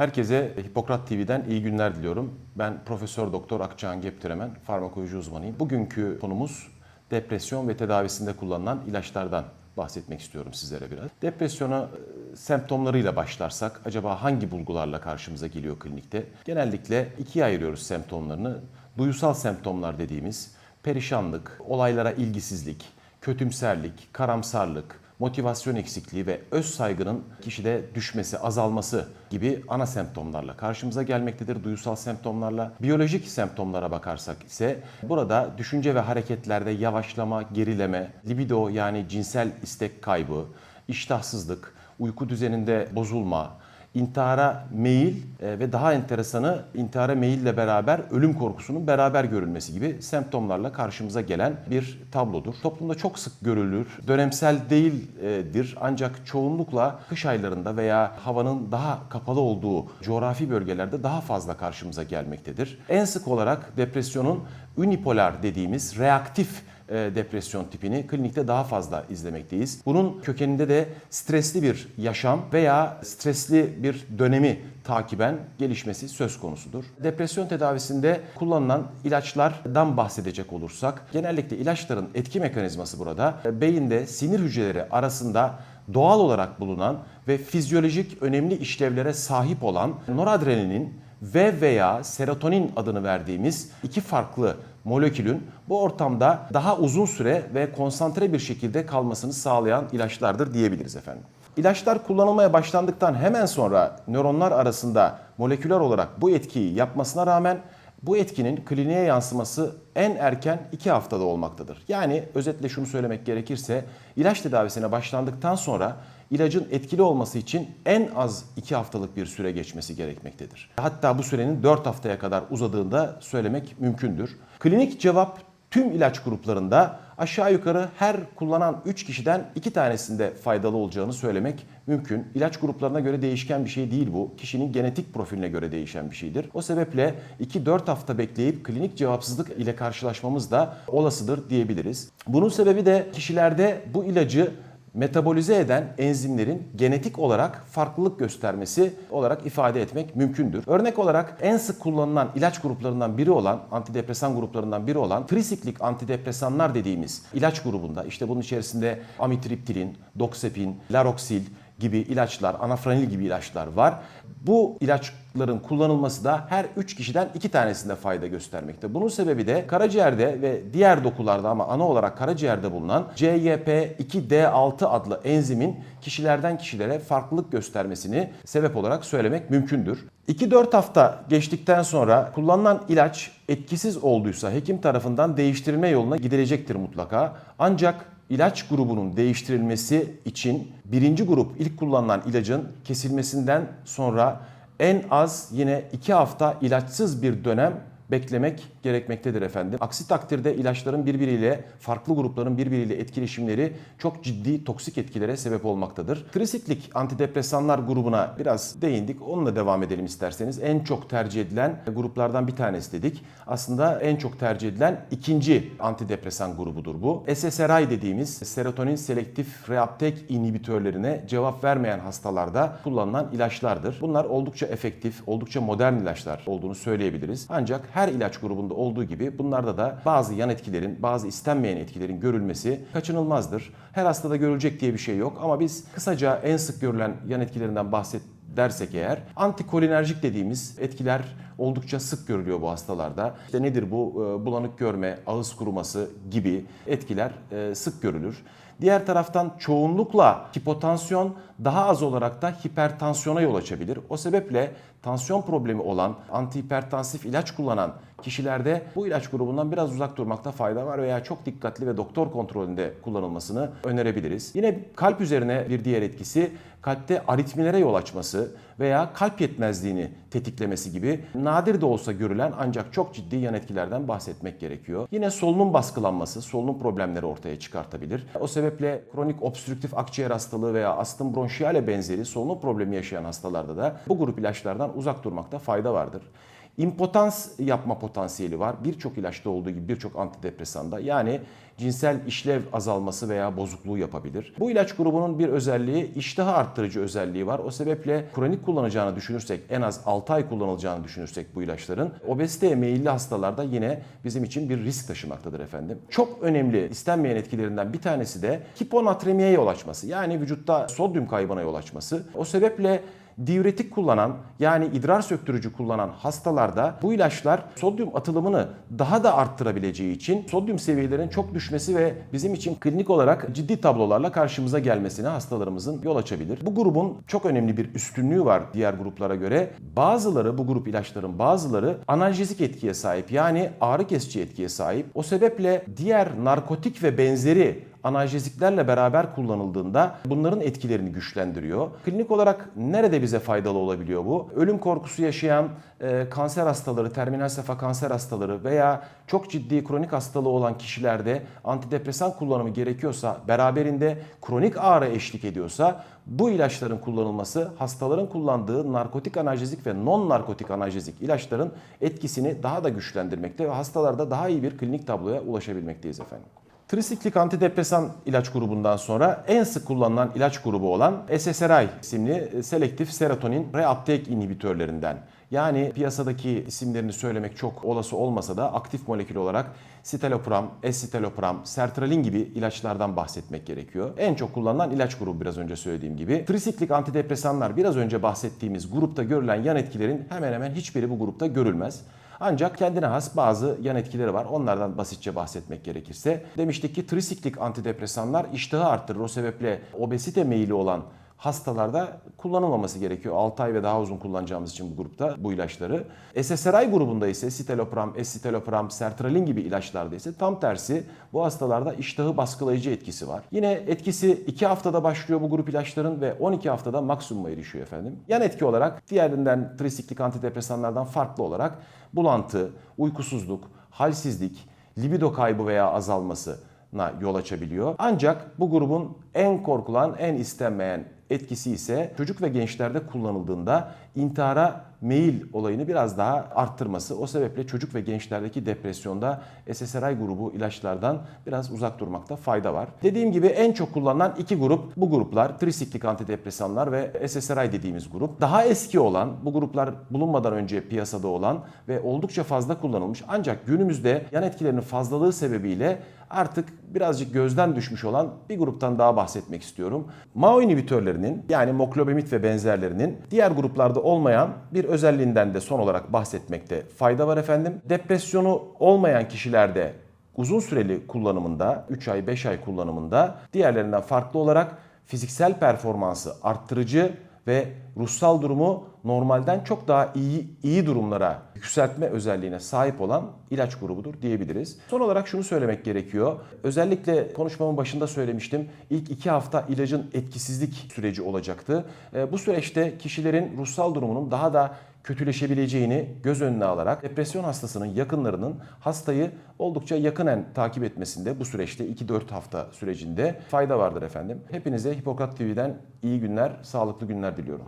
Herkese Hipokrat TV'den iyi günler diliyorum. Ben Profesör Doktor Akçağan Geptiremen, farmakoloji uzmanıyım. Bugünkü konumuz depresyon ve tedavisinde kullanılan ilaçlardan bahsetmek istiyorum sizlere biraz. Depresyona e, semptomlarıyla başlarsak acaba hangi bulgularla karşımıza geliyor klinikte? Genellikle ikiye ayırıyoruz semptomlarını. Duyusal semptomlar dediğimiz perişanlık, olaylara ilgisizlik, kötümserlik, karamsarlık, motivasyon eksikliği ve öz saygının kişide düşmesi, azalması gibi ana semptomlarla karşımıza gelmektedir. Duyusal semptomlarla. Biyolojik semptomlara bakarsak ise burada düşünce ve hareketlerde yavaşlama, gerileme, libido yani cinsel istek kaybı, iştahsızlık, uyku düzeninde bozulma, intihara meyil e, ve daha enteresanı intihara meyille beraber ölüm korkusunun beraber görülmesi gibi semptomlarla karşımıza gelen bir tablodur. Toplumda çok sık görülür, dönemsel değildir ancak çoğunlukla kış aylarında veya havanın daha kapalı olduğu coğrafi bölgelerde daha fazla karşımıza gelmektedir. En sık olarak depresyonun unipolar dediğimiz reaktif depresyon tipini klinikte daha fazla izlemekteyiz. Bunun kökeninde de stresli bir yaşam veya stresli bir dönemi takiben gelişmesi söz konusudur. Depresyon tedavisinde kullanılan ilaçlardan bahsedecek olursak genellikle ilaçların etki mekanizması burada e, beyinde sinir hücreleri arasında doğal olarak bulunan ve fizyolojik önemli işlevlere sahip olan noradrenalin ve veya serotonin adını verdiğimiz iki farklı molekülün bu ortamda daha uzun süre ve konsantre bir şekilde kalmasını sağlayan ilaçlardır diyebiliriz efendim. İlaçlar kullanılmaya başlandıktan hemen sonra nöronlar arasında moleküler olarak bu etkiyi yapmasına rağmen bu etkinin kliniğe yansıması en erken 2 haftada olmaktadır. Yani özetle şunu söylemek gerekirse ilaç tedavisine başlandıktan sonra ilacın etkili olması için en az 2 haftalık bir süre geçmesi gerekmektedir. Hatta bu sürenin 4 haftaya kadar uzadığında söylemek mümkündür. Klinik cevap tüm ilaç gruplarında aşağı yukarı her kullanan 3 kişiden 2 tanesinde faydalı olacağını söylemek mümkün. İlaç gruplarına göre değişken bir şey değil bu. Kişinin genetik profiline göre değişen bir şeydir. O sebeple 2-4 hafta bekleyip klinik cevapsızlık ile karşılaşmamız da olasıdır diyebiliriz. Bunun sebebi de kişilerde bu ilacı metabolize eden enzimlerin genetik olarak farklılık göstermesi olarak ifade etmek mümkündür. Örnek olarak en sık kullanılan ilaç gruplarından biri olan, antidepresan gruplarından biri olan trisiklik antidepresanlar dediğimiz ilaç grubunda işte bunun içerisinde amitriptilin, doksepin, laroksil gibi ilaçlar, anafranil gibi ilaçlar var. Bu ilaçların kullanılması da her 3 kişiden 2 tanesinde fayda göstermekte. Bunun sebebi de karaciğerde ve diğer dokularda ama ana olarak karaciğerde bulunan CYP2D6 adlı enzimin kişilerden kişilere farklılık göstermesini sebep olarak söylemek mümkündür. 2-4 hafta geçtikten sonra kullanılan ilaç etkisiz olduysa hekim tarafından değiştirilme yoluna gidilecektir mutlaka. Ancak ilaç grubunun değiştirilmesi için birinci grup ilk kullanılan ilacın kesilmesinden sonra en az yine 2 hafta ilaçsız bir dönem beklemek gerekmektedir efendim. Aksi takdirde ilaçların birbiriyle, farklı grupların birbiriyle etkileşimleri çok ciddi toksik etkilere sebep olmaktadır. Trisiklik antidepresanlar grubuna biraz değindik. Onunla devam edelim isterseniz. En çok tercih edilen gruplardan bir tanesi dedik. Aslında en çok tercih edilen ikinci antidepresan grubudur bu. SSRI dediğimiz serotonin selektif reuptake inhibitörlerine cevap vermeyen hastalarda kullanılan ilaçlardır. Bunlar oldukça efektif, oldukça modern ilaçlar olduğunu söyleyebiliriz. Ancak her ilaç grubunda olduğu gibi bunlarda da bazı yan etkilerin, bazı istenmeyen etkilerin görülmesi kaçınılmazdır. Her hastada görülecek diye bir şey yok ama biz kısaca en sık görülen yan etkilerinden bahset dersek eğer antikolinerjik dediğimiz etkiler oldukça sık görülüyor bu hastalarda. İşte nedir bu? Ee, Bulanık görme, ağız kuruması gibi etkiler e, sık görülür. Diğer taraftan çoğunlukla hipotansiyon daha az olarak da hipertansiyona yol açabilir. O sebeple tansiyon problemi olan antihipertansif ilaç kullanan kişilerde bu ilaç grubundan biraz uzak durmakta fayda var veya çok dikkatli ve doktor kontrolünde kullanılmasını önerebiliriz. Yine kalp üzerine bir diğer etkisi kalpte aritmilere yol açması veya kalp yetmezliğini tetiklemesi gibi nadir de olsa görülen ancak çok ciddi yan etkilerden bahsetmek gerekiyor. Yine solunum baskılanması, solunum problemleri ortaya çıkartabilir. O sebeple kronik obstrüktif akciğer hastalığı veya astım bronşiyale benzeri solunum problemi yaşayan hastalarda da bu grup ilaçlardan uzak durmakta fayda vardır. İmpotans yapma potansiyeli var. Birçok ilaçta olduğu gibi birçok antidepresanda. Yani cinsel işlev azalması veya bozukluğu yapabilir. Bu ilaç grubunun bir özelliği iştahı arttırıcı özelliği var. O sebeple kronik kullanacağını düşünürsek en az 6 ay kullanılacağını düşünürsek bu ilaçların obeziteye meyilli hastalarda yine bizim için bir risk taşımaktadır efendim. Çok önemli istenmeyen etkilerinden bir tanesi de hiponatremiye yol açması. Yani vücutta sodyum kaybına yol açması. O sebeple diüretik kullanan yani idrar söktürücü kullanan hastalarda bu ilaçlar sodyum atılımını daha da arttırabileceği için sodyum seviyelerinin çok düşmesi ve bizim için klinik olarak ciddi tablolarla karşımıza gelmesine hastalarımızın yol açabilir. Bu grubun çok önemli bir üstünlüğü var diğer gruplara göre. Bazıları bu grup ilaçların bazıları analjezik etkiye sahip yani ağrı kesici etkiye sahip. O sebeple diğer narkotik ve benzeri analjeziklerle beraber kullanıldığında bunların etkilerini güçlendiriyor. Klinik olarak nerede bize faydalı olabiliyor bu? Ölüm korkusu yaşayan e, kanser hastaları, terminal sefa kanser hastaları veya çok ciddi kronik hastalığı olan kişilerde antidepresan kullanımı gerekiyorsa, beraberinde kronik ağrı eşlik ediyorsa bu ilaçların kullanılması hastaların kullandığı narkotik analjezik ve non narkotik analjezik ilaçların etkisini daha da güçlendirmekte ve hastalarda daha iyi bir klinik tabloya ulaşabilmekteyiz efendim. Trisiklik antidepresan ilaç grubundan sonra en sık kullanılan ilaç grubu olan SSRI isimli selektif serotonin reuptake inhibitörlerinden. Yani piyasadaki isimlerini söylemek çok olası olmasa da aktif molekül olarak citalopram, escitalopram, sertralin gibi ilaçlardan bahsetmek gerekiyor. En çok kullanılan ilaç grubu biraz önce söylediğim gibi. Trisiklik antidepresanlar biraz önce bahsettiğimiz grupta görülen yan etkilerin hemen hemen hiçbiri bu grupta görülmez. Ancak kendine has bazı yan etkileri var. Onlardan basitçe bahsetmek gerekirse. Demiştik ki trisiklik antidepresanlar iştahı arttırır. O sebeple obezite meyili olan hastalarda kullanılmaması gerekiyor. 6 ay ve daha uzun kullanacağımız için bu grupta bu ilaçları. SSRI grubunda ise citalopram, escitalopram, sertralin gibi ilaçlarda ise tam tersi bu hastalarda iştahı baskılayıcı etkisi var. Yine etkisi 2 haftada başlıyor bu grup ilaçların ve 12 haftada maksimuma erişiyor efendim. Yan etki olarak diğerinden trisiklik antidepresanlardan farklı olarak bulantı, uykusuzluk, halsizlik, libido kaybı veya azalması yol açabiliyor. Ancak bu grubun en korkulan, en istenmeyen etkisi ise çocuk ve gençlerde kullanıldığında intihara meyil olayını biraz daha arttırması. O sebeple çocuk ve gençlerdeki depresyonda SSRI grubu ilaçlardan biraz uzak durmakta fayda var. Dediğim gibi en çok kullanılan iki grup bu gruplar. Trisiklik antidepresanlar ve SSRI dediğimiz grup. Daha eski olan, bu gruplar bulunmadan önce piyasada olan ve oldukça fazla kullanılmış. Ancak günümüzde yan etkilerinin fazlalığı sebebiyle artık birazcık gözden düşmüş olan bir gruptan daha bahsetmek istiyorum. MAO inhibitörlerinin yani moklobemit ve benzerlerinin diğer gruplarda olmayan bir özelliğinden de son olarak bahsetmekte fayda var efendim. Depresyonu olmayan kişilerde uzun süreli kullanımında 3 ay 5 ay kullanımında diğerlerinden farklı olarak fiziksel performansı arttırıcı ve ruhsal durumu normalden çok daha iyi iyi durumlara yükseltme özelliğine sahip olan ilaç grubudur diyebiliriz. Son olarak şunu söylemek gerekiyor. Özellikle konuşmamın başında söylemiştim. İlk iki hafta ilacın etkisizlik süreci olacaktı. Bu süreçte kişilerin ruhsal durumunun daha da kötüleşebileceğini göz önüne alarak depresyon hastasının yakınlarının hastayı oldukça yakınen takip etmesinde bu süreçte 2-4 hafta sürecinde fayda vardır efendim. Hepinize Hipokrat TV'den iyi günler, sağlıklı günler diliyorum.